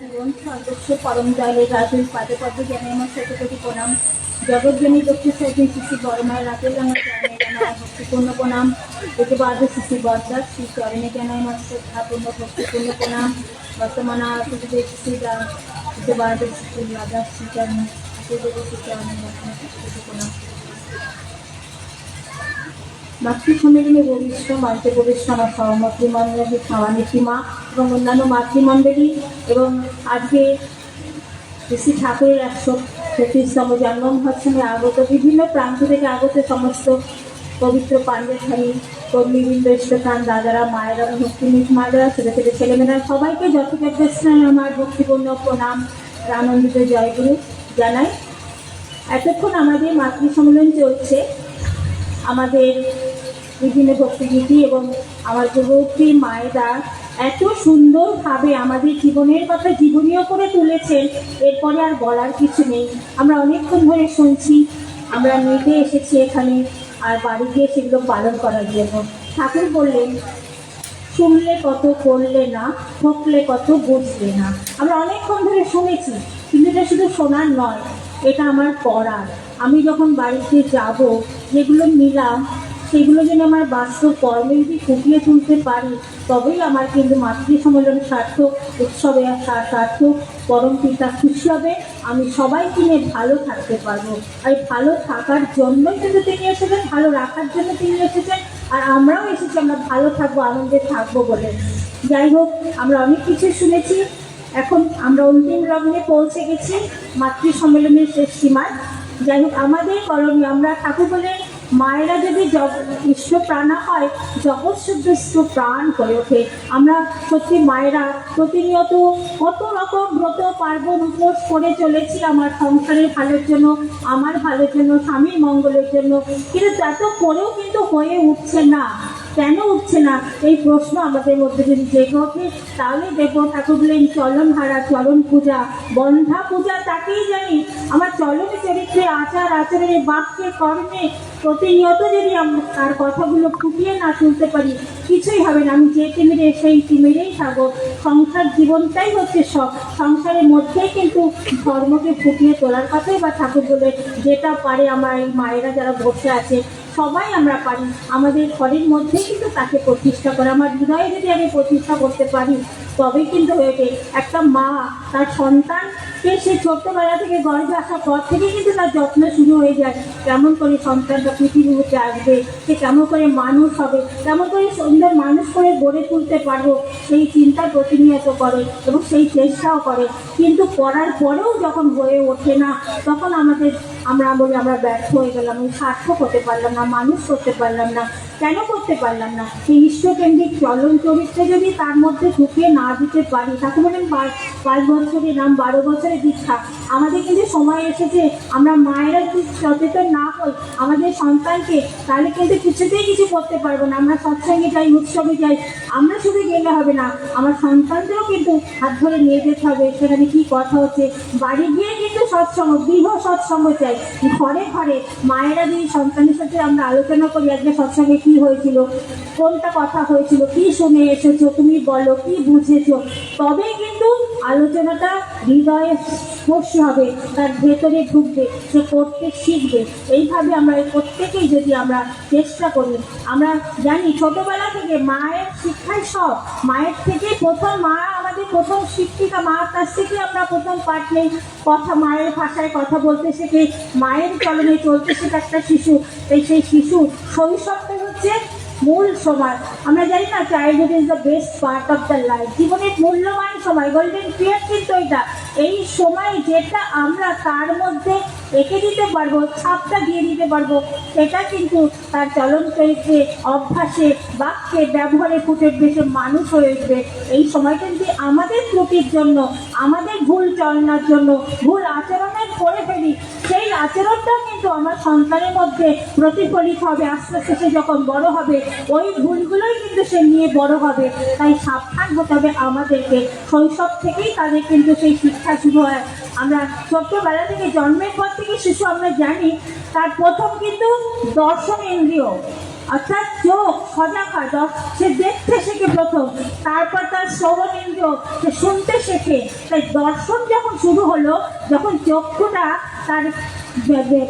জীবন সর্বস্ব পরম জলে রাজুর পাদে পদে জানে আমার শত কোটি প্রণাম। জগজ্জনী দক্ষিণ সাইকেল শিশু বড়মায় রাতের আমার জানে জানায় ভক্তিপূর্ণ প্রণাম। এতে বাদে শিশু বরদাস শ্রী চরণে জানায় আমার শ্রদ্ধাপূর্ণ, ভক্তিপূর্ণ প্রণাম। বর্তমান আতুদের শিশুরা এতে বাদে শিশু রাজা শ্রী চরণে আতুদের শ্রী চরণে প্রণাম। মাতৃ সম্মেলনে বরিষ্ঠ মঞ্চে প্রবেশ আমার সহমন্ত্রী মন্ডলী সভানেত্রী মা এবং অন্যান্য মাতৃমণ্ডলী এবং আজকে শ্রী ঠাকুরের একশো তেত্রিশতম জন্ম মহোৎসবে আগত, বিভিন্ন প্রান্ত থেকে আগত সমস্ত পবিত্র পাণ্ডেখানি কর্মীবৃন্দ ইষ্টখান দাদারা, মায়েরা ভক্তিমিত মায়েরা, ছোটো ছোটো ছেলেমেয়েরা, সবাইকে যথাযথ স্থানে আমার ভক্তিপূর্ণ প্রণাম আনন্দিত জয়গুরু জানাই। এতক্ষণ আমাদের মাতৃ সম্মেলন চলছে। আমাদের বিভিন্ন ভক্তিগীতি এবং আমার পূর্ববর্তী মায়েরা এত সুন্দরভাবে আমাদের জীবনের কথা জীবনীয় করে তুলেছেন এরপরে আর বলার কিছু নেই। আমরা অনেকক্ষণ ধরে শুনছি, আমরা মেতে এসেছি এখানে আর বাড়ি গিয়ে সেগুলো পালন করার জন্য। ঠাকুর বললেন, শুনলে কত করলে না, ঠকলে কত বুঝলে না। আমরা অনেকক্ষণ ধরে শুনেছি, কিন্তু এটা শুধু শোনার নয়, এটা আমার পড়ার আমি যখন বাড়িতে যাব, যেগুলো নিলাম সেগুলো যেন আমার বাস্তব কর্মে যদি ফুটিয়ে তুলতে পারি, তবেই আমার কিন্তু মাতৃ সম্মেলন সার্থক উৎসবে সার্থক পরম পিতা খুশি হবে আমি সবাইকে নিয়ে ভালো থাকতে পারব। আর ভালো থাকার জন্যই কিন্তু তিনি এসেছেন, ভালো রাখার জন্য তিনি এসেছেন, আর আমরাও এসেছি, আমরা ভালো থাকব, আনন্দে থাকব বলে। যাই হোক, আমরা অনেক কিছু শুনেছি, এখন আমরা অন্তিম লগ্নে পৌঁছে গেছি, মাতৃ সম্মেলনের শেষ সীমায়। যাই হোক, আমাদের করণীয়, আমরা ঠাকুর বলে মায়েরা যদি ঈশ্বর প্রাণা হয়, জগৎ শুদ্ধ প্রাণ হয়ে ওঠে। আমরা সত্যি মায়েরা প্রতিনিয়ত কত রকম ব্রত পার্বণ উপোস করে চলেছি আমার সংসারের ভালোর জন্য, আমার ভালোর জন্য, স্বামীর মঙ্গলের জন্য। কিন্তু এত করেও কিন্তু হয়ে উঠছে না। কেন উঠছে না? এই প্রশ্ন আমাদের মধ্যে যদি জেগে ওঠে তাহলে দেখব ঠাকুর বললেন চলন হারা চলন পূজা, বন্ধা পূজা তাকেই জানি। আমার চলন চরিত্রে, আচার আচরণে, বাক্যে, কর্মে প্রতিনিয়ত যদি তার কথাগুলো ফুটিয়ে না তুলতে পারি, কিছুই হবে না। আমি যে টিমিরে সেই টিমিরেই থাকব। সংসার জীবনটাই হচ্ছে সব সংসারের মধ্যেই কিন্তু ধর্মকে ফুটিয়ে তোলার কথাই বা ঠাকুর বলে যেটা পারে আমার এই মায়েরা যারা বসে আছে। সবাই আমরা পারি। আমাদের ঘরের মধ্যেই কিন্তু তাকে প্রতিষ্ঠা করে। আমার হৃদয়ে যদি আমি প্রতিষ্ঠা করতে পারি, তবেই কিন্তু হয়েছে। একটা মা, তার সন্তানকে সে ছোট্টবেলা থেকে গর্ভে আসার পর থেকে কিন্তু তার যত্ন শুরু হয়ে যায়। কেমন করে সন্তানটা পৃথিবীর মধ্যে আসবে, সে কেমন করে মানুষ হবে, কেমন করে সুন্দর মানুষ করে গড়ে তুলতে পারব, সেই চিন্তা প্রতিনিয়ত করে এবং সেই চেষ্টাও করে। কিন্তু করার পরেও যখন হয়ে ওঠে না, তখন আমাদের আমরা বলি আমরা ব্যর্থ হয়ে গেলাম, আমি সার্থক হতে পারলাম না, মানুষ করতে পারলাম না, কেন করতে পারলাম না? সেই ঈশ্বরকেন্দ্রিক চলন চরিত্রে যদি তার মধ্যে ঢুকিয়ে না দিতে পারি তাকে বলেন পাঁচ বছরের নাম, বারো বছরের দীক্ষা। আমাদের কিন্তু সময় এসেছে, আমরা মায়েরা যদি সচেতন না হই, আমাদের সন্তানকে তাহলে কিন্তু কিছুতেই কিছু করতে পারব না, আমরা সৎসঙ্গে যাই, উৎসবে যাই, আমরা শুধু গেলে হবে না, আমার সন্তানদেরও কিন্তু হাত ধরে নিয়ে যেতে হবে, সেখানে কি কথা হচ্ছে? বাড়ি গিয়ে কিন্তু সৎসঙ্গ দৃঢ় সৎসঙ্গ চাই। ঘরে ঘরে মায়েরা যদি সন্তানের সাথে আমরা আলোচনা করি, আজকে সৎসঙ্গে কি হয়েছিল, কোনটা কথা হয়েছিল, কি শুনে এসেছ, তুমি বলো, কি বুঝেছ তবেই কিন্তু আলোচনাটা হৃদয়ে স্পর্শ হবে, তার ভেতরে ঢুকবে, সে করতে শিখবে। এইভাবে আমরা এই প্রত্যেকেই যদি আমরা চেষ্টা করি, আমরা জানি ছোটবেলা থেকে মায়ের শিক্ষাই সব। মায়ের থেকে প্রথম মা, আমাদের প্রথম শিক্ষিকা মার কাছ থেকে আমরা প্রথম পাঠ নেই। কথা মায়ের ভাষায় কথা বলতে শেখে, মায়ের চলনে চলতে শেখে একটা শিশু। এই সেই শিশু শৈশবটা হচ্ছে মূল সময় আমরা জানি না childhood is the best part of the life জীবনের মূল্যবান সময় গোল্ডেন পিরিয়ড কিন্তু এটা। এই সময় যেটা আমরা তার মধ্যে এঁকে দিতে পারব, ছাপটা দিয়ে দিতে পারব। সেটা কিন্তু তার চলন চরিত্রে, অভ্যাসে, বাক্যে, ব্যবহারে ফুটে উঠবে মানুষ হয়ে উঠবে। এই সময়টা যদি আমাদের ত্রুটির জন্য, আমাদের ভুল চলনার জন্য, ভুল আচরণের করে ফেলি। সেই আচরণটা কিন্তু আমার সন্তানের মধ্যে প্রতিফলিত হবে, আস্তে আস্তে সে যখন বড় হবে, ওই ভুলগুলোই কিন্তু সে নিয়ে বড় হবে। তাই সাবধান হতে হবে আমাদেরকে। শৈশব থেকেই তাদের কিন্তু সেই শিক্ষা শুরু হয়। আমরা ছোট্টবেলা থেকে জন্মের পর থেকে শিশু, আমরা জানি তার প্রথম কিন্তু দর্শন ইন্দ্রিয়, অর্থাৎ চোখ সজাগ হয় সে দেখতে শেখে প্রথম, তারপর তার শ্রবণ ইন্দ্র সে শুনতে শেখে। তাই দর্শন যখন শুরু হলো, যখন চক্ষুটা তার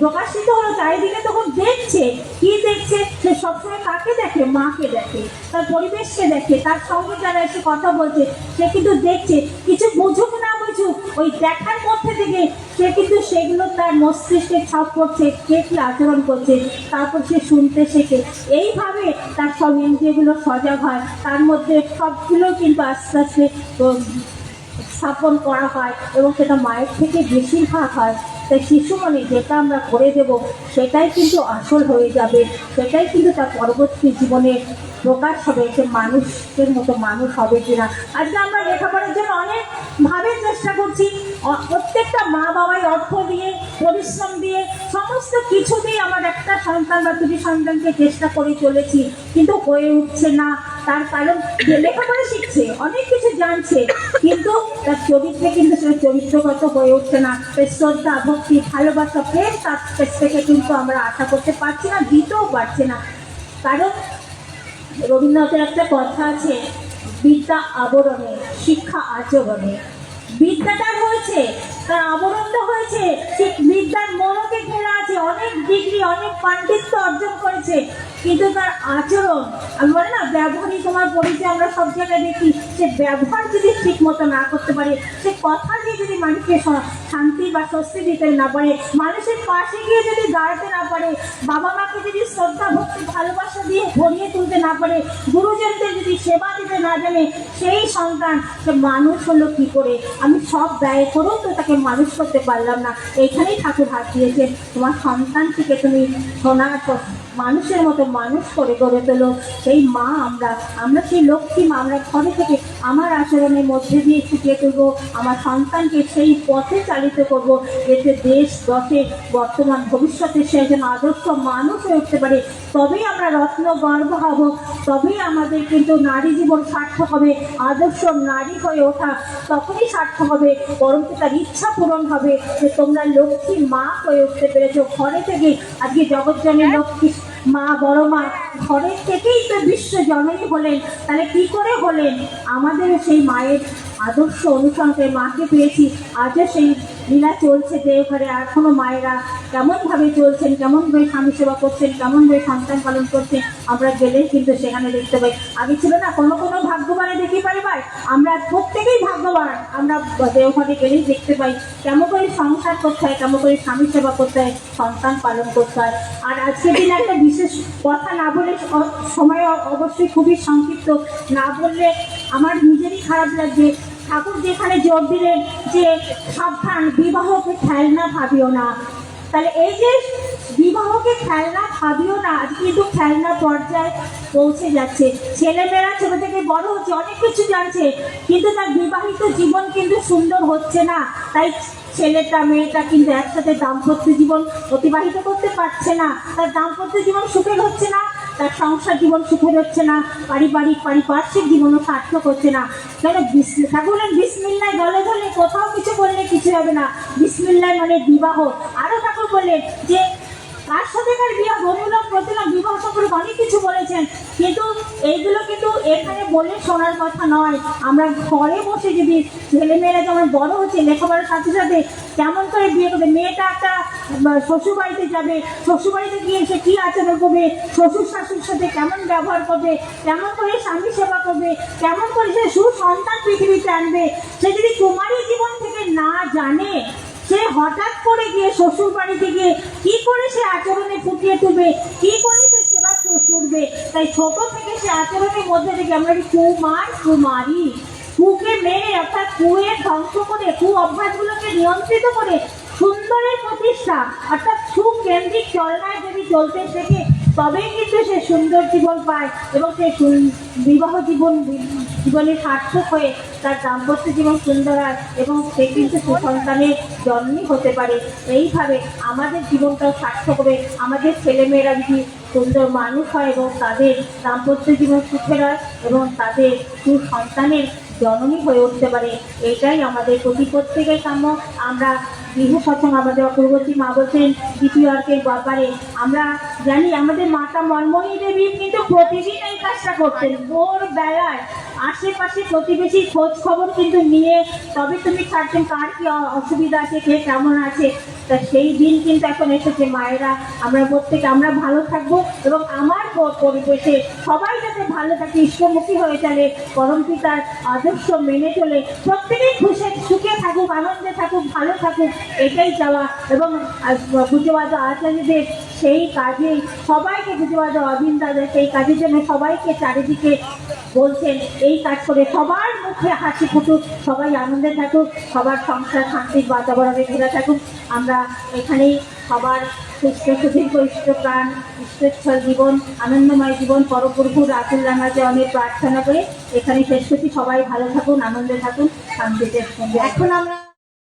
প্রকাশিত হলো, চারিদিকে তখন দেখছে। কি দেখছে? সে সবসময় কাকে দেখে? মাকে দেখে, তার পরিবেশকে দেখে, তার সঙ্গে যারা এসে কথা বলছে, সে কিন্তু দেখছে। কিছু বুঝুক না বুঝুক ওই দেখার মধ্যে থেকে সে কিন্তু সেগুলো তার মস্তিষ্কে ছাপ করছে কে কি আচরণ করছে, তারপর সে শুনতে শেখে। এইভাবে তার সব ইন্দ্রিয়গুলো সজাগ হয়। তার মধ্যে সবগুলো কিন্তু আস্তে আস্তে স্থাপন করা হয় এবং সেটা মায়ের থেকে বেশিরভাগ হয়। তাই শিশু মনে যেটা আমরা করে দেব, সেটাই কিন্তু আসল হয়ে যাবে। সেটাই কিন্তু তার পরবর্তী জীবনে প্রকাশ হবে সে মানুষের মতো মানুষ হবে কিনা। আজকে আমরা লেখাপড়ার জন্য অনেকভাবে চেষ্টা করছি। প্রত্যেকটা মা বাবাই অর্থ দিয়ে, পরিশ্রম দিয়ে, সমস্ত কিছু দিয়ে আমার একটা সন্তান বা দুটি সন্তানকে চেষ্টা করে চলেছি, কিন্তু হয়ে উঠছে না। তার কারণ লেখাপড়া শিখছে, অনেক কিছু জানছে, কিন্তু তার চরিত্রে কিন্তু সেটা চরিত্রগত হয়ে উঠছে না। শ্রদ্ধা, ভক্তি, ভালোবাসা, প্রেম তার থেকে কিন্তু আমরা আশা করতে পারছি না, দিতেও পারছি না। কারণ রবীন্দ্রনাথের একটা কথা আছে বিদ্যা আবরণে শিক্ষা আচরণে। বিদ্যাটা হয়েছে, তার আবরণটা হয়েছে ঠিক বিদ্যার মনকে ঘেরা আছে, অনেক ডিগ্রি অনেক পাণ্ডিত্য অর্জন করেছে, কিন্তু তার আচরণ, আমি বলি না ব্যবহারিক তোমার পরিচয় আমরা সব জায়গায় দেখি, সে ব্যবহার যদি ঠিক মতো না করতে পারে, সে কথা দিয়ে যদি মানুষকে শান্তি বা স্বস্তি দিতে না পারে, মানুষের পাশে গিয়ে যদি দাঁড়াতে না পারে, বাবা মাকে যদি শ্রদ্ধা, ভক্তি, ভালোবাসা দিয়ে ভরিয়ে তুলতে না পারে, গুরুজনদের যদি সেবা দিতে না জানে, সেই সন্তান, সে মানুষ হলো কি করে? আমি সব ব্যয় করেও তো তাকে মানুষ করতে পারলাম না। এখানেই ঠাকুর হাত দিয়েছে তোমার সন্তানটিকে তুমি সোনার মানুষের মতো মানুষ করে গড়ে তোলো। সেই মা আমরা আমরা সেই লক্ষ্মী মা, আমরা ঘরে থেকে আমার আচরণের মধ্যে দিয়ে ফুটিয়ে তুলবো, আমার সন্তানকে সেই পথে চালিত করব এতে দেশ দশে বর্তমান, ভবিষ্যতে সে যেন আদর্শ মানুষ হয়ে উঠতে পারে। তবেই আমরা রত্ন গর্ব হব, তবেই আমাদের কিন্তু নারী জীবন সার্থক হবে, আদর্শ নারী হয়ে ওঠা তখনই সার্থক হবে বরং তার ইচ্ছা পূরণ হবে যে তোমরা লক্ষ্মী মা হয়ে উঠতে পেরেছ। ঘরে থেকে আজকে জগৎজনের লক্ষ্মী মা, বড় মা, ঘরের থেকেই তো বিশ্ব জননী হলেন। তাহলে কি করে হলেন? আমাদের সেই মায়ের আদর্শ অনুসরণ মাকে পেয়েছি, আজও সেই লীলা চলছে যে দেওঘরে এখনও মায়েরা কেমনভাবে চলছেন, কেমনভাবে স্বামী সেবা করছেন, কেমনভাবে সন্তান পালন করছেন, আমরা গেলেই কিন্তু সেখানে দেখতে পাই। আগে ছিল না, কোনো কোনো ভাগ্যবানে দেখি ভাই। আমরা প্রত্যেকেই ভাগ্যবান। আমরা দেওঘরে গেলেই দেখতে পাই, কেমন করে সংসার করতে হয়, কেমন করে স্বামী সেবা করতে হয়, সন্তান পালন করতে হয়। আর আজকের দিনে একটা বিশেষ কথা না বলে সময় অবশ্যই খুবই সংক্ষিপ্ত। না বললে আমার নিজেরই খারাপ লাগছে ঠাকুর যেখানে জোর দিলেন যে সাবধান, বিবাহকে খেলনা ভাবিও না। তাহলে এই যে বিবাহকে খেলনা ভাবিও না কিন্তু খেলনা পর্যায়ে পৌঁছে যাচ্ছে। ছেলেমেয়েরা ছোট থেকে বড় হচ্ছে, অনেক কিছু জানছে, কিন্তু তার বিবাহিত জীবন কিন্তু সুন্দর হচ্ছে না। তাই ছেলেটা, মেয়েটা কিন্তু একসাথে দাম্পত্য জীবন অতিবাহিত করতে পারছে না। তার দাম্পত্য জীবন সুখের হচ্ছে না। তার সংসার জীবন সুখের হচ্ছে না, পারিবারিক, পারিপার্শ্বিক জীবনও সার্থক হচ্ছে না। কেন ঠাকুরের বিসমিল্লায় গলে ধরলে কোথাও কিছু করলে কিছু হবে না। বিসমিল্লায় মানে বিবাহ। আরও ঠাকুর বললেন যে কার সাথে কার বিবাহ অনুলোম প্রতিলোম বিবাহ সম্পর্কে অনেক কিছু বলেছেন। কিন্তু এইগুলো কিন্তু এখানে বলে শোনার কথা নয়। আমরা ঘরে বসে যদি ছেলেমেয়েরা যেমন বড় হচ্ছে, লেখাপড়ার সাথে সাথে কেমন করে বিয়ে করবে। মেয়েটা একটা শ্বশুর বাড়িতে যাবে শ্বশুর বাড়িতে গিয়ে সে কী আচরণ করবে, শ্বশুর শাশুর সাথে কেমন ব্যবহার করবে, কেমন করে স্বামী সেবা করবে, কেমন করে সে সুসন্তান পৃথিবীতে আনবে, সে যদি কুমারী জীবন থেকে না জানে সে হঠাৎ করে গিয়ে শ্বশুর বাড়িতে গিয়ে কি করে সে আচরণে ফুটিয়ে তুলবে? কি করে সে সেবা কর- করবে তাই ছোট থেকে সে আচরণের মধ্যে থেকে আমরা কুমার, কুমারী। কুকে মেরে, অর্থাৎ কুয়ের ধ্বংস করে, কু অভ্যাসগুলোকে নিয়ন্ত্রিত করে সুন্দরের প্রতিষ্ঠা, অর্থাৎ সুকেন্দ্রিক চলনায় যদি চলতে শেখে, তবেই কিন্তু সে সুন্দর জীবন পায় এবং সে বিবাহ জীবন জীবনে সার্থক হয়ে তার দাম্পত্য জীবন সুন্দর হয় এবং সে কিন্তু সুসন্তানের জন্মই হতে পারে। এইভাবে আমাদের জীবনটাও সার্থক হবে। আমাদের ছেলেমেয়েরা যদি সুন্দর মানুষ হয় এবং তাদের দাম্পত্য জীবন সুখের হয় এবং তাদের সুসন্তানের জননী হয়ে উঠতে পারে, এটাই আমাদের প্রতি প্রত্যেকের কাম্য। আমরা গৃহ সৎসঙ্গ আমাদের অগ্রগতি মা বলছেন, দ্বিতীয় অর্কের ব্যাপারে, আমরা জানি আমাদের মাতা মনমোহনী দেবী কিন্তু প্রতিদিন এই কাজটা করতেন। ভোর বেলায় আশেপাশে প্রতিবেশী খোঁজ খবর কিন্তু নিয়ে, তবে তুমি ছাড়ছেন, কার কি অসুবিধা আছে, কে কেমন আছে? তা সেই দিন কিন্তু এখন এসেছে মায়েরা। আমরা প্রত্যেকে, আমরা ভালো থাকব এবং আমার পরিবেশে সবাই যাতে ভালো থাকে ইষ্টমুখী হয়ে চলে, পরম পিতার আদর্শ মেনে চলে, প্রত্যেকেই খুশি, সুখে থাকুক, আনন্দে থাকুক, ভালো থাকুক, এটাই চাওয়া। এবং পুজোবাদ আচার্যদের সেই কাজে সবাইকে পুজোবাদ অবিন দাদা সেই কাজের জন্য সবাইকে চারিদিকে বলছেন, এই কাজ করে সবার মুখে হাসি ফুটুক, সবাই আনন্দে থাকুক, সবার সংসার শান্তির বাতাবরণে ঘিরে থাকুক। আমরা এখানেই সবার সুস্থ সুদীর্ঘ ইষ্ট প্রাণ ইষ্টেচ্ছল জীবন, আনন্দময় জীবন, পরপ্রভু রাতুল রাঙাতে অনেক প্রার্থনা করে। এখানে শেষ করছি। সবাই ভালো থাকুন, আনন্দে থাকুন, শান্তিতে এখন আমরা